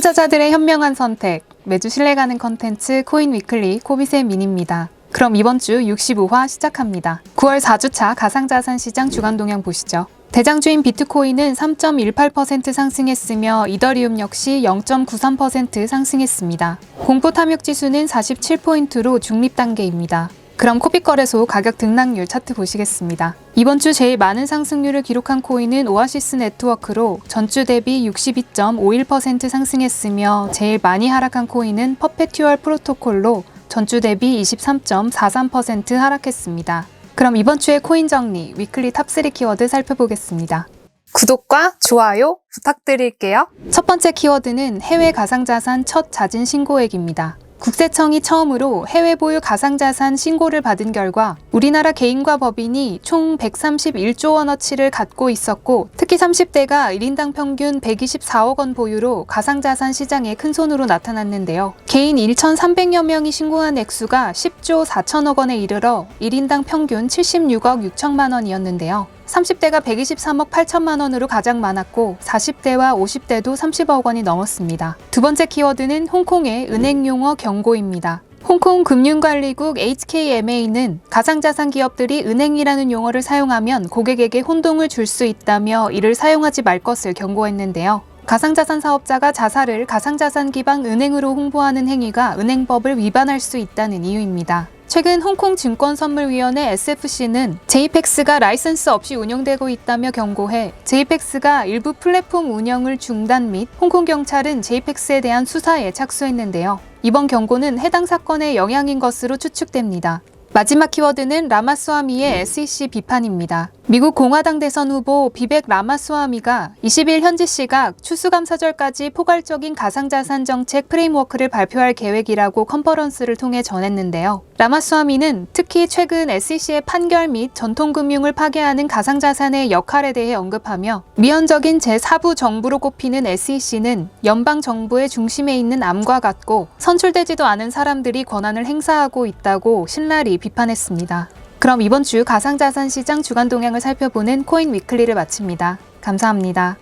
투자자들의 현명한 선택, 매주 신뢰가는 컨텐츠 코인 위클리 코비세 민입니다. 그럼 이번 주 65화 시작합니다. 9월 4주차 가상자산 시장 주간 동향 보시죠. 대장주인 비트코인은 3.18% 상승했으며 이더리움 역시 0.93% 상승했습니다. 공포 탐욕 지수는 47포인트로 중립 단계입니다. 그럼 코빗거래소 가격 등락률 차트 보시겠습니다. 이번 주 제일 많은 상승률을 기록한 코인은 오아시스 네트워크로 전주 대비 62.51% 상승했으며 제일 많이 하락한 코인은 퍼페튜얼 프로토콜로 전주 대비 23.43% 하락했습니다. 그럼 이번 주의 코인 정리, 위클리 탑3 키워드 살펴보겠습니다. 구독과 좋아요 부탁드릴게요. 첫 번째 키워드는 해외 가상자산 첫 자진 신고액입니다. 국세청이 처음으로 해외 보유 가상자산 신고를 받은 결과 우리나라 개인과 법인이 총 131조 원어치를 갖고 있었고 특히 30대가 1인당 평균 124억 원 보유로 가상자산 시장에 큰 손으로 나타났는데요. 개인 1,300여 명이 신고한 액수가 10조 4천억 원에 이르러 1인당 평균 76억 6천만 원이었는데요. 30대가 123억 8천만 원으로 가장 많았고 40대와 50대도 30억 원이 넘었습니다. 두 번째 키워드는 홍콩의 은행 용어 경고입니다. 홍콩 금융관리국 HKMA는 가상자산 기업들이 은행이라는 용어를 사용하면 고객에게 혼동을 줄 수 있다며 이를 사용하지 말 것을 경고했는데요. 가상자산 사업자가 자사를 가상자산 기반 은행으로 홍보하는 행위가 은행법을 위반할 수 있다는 이유입니다. 최근 홍콩 증권선물위원회 SFC는 JPEX가 라이선스 없이 운영되고 있다며 경고해 JPEX가 일부 플랫폼 운영을 중단 및 홍콩 경찰은 JPEX에 대한 수사에 착수했는데요. 이번 경고는 해당 사건의 영향인 것으로 추측됩니다. 마지막 키워드는 라마스와미의 SEC 비판입니다. 미국 공화당 대선 후보 비백 라마스와미가 20일 현지 시각 추수감사절까지 포괄적인 가상자산 정책 프레임워크를 발표할 계획이라고 컨퍼런스를 통해 전했는데요. 라마스와미는 특히 최근 SEC의 판결 및 전통금융을 파괴하는 가상자산의 역할에 대해 언급하며 미연적인 제4부 정부로 꼽히는 SEC는 연방 정부의 중심에 있는 암과 같고 선출되지도 않은 사람들이 권한을 행사하고 있다고 신랄히 비판했습니다. 그럼 이번 주 가상자산 시장 주간 동향을 살펴보는 코인 위클리를 마칩니다. 감사합니다.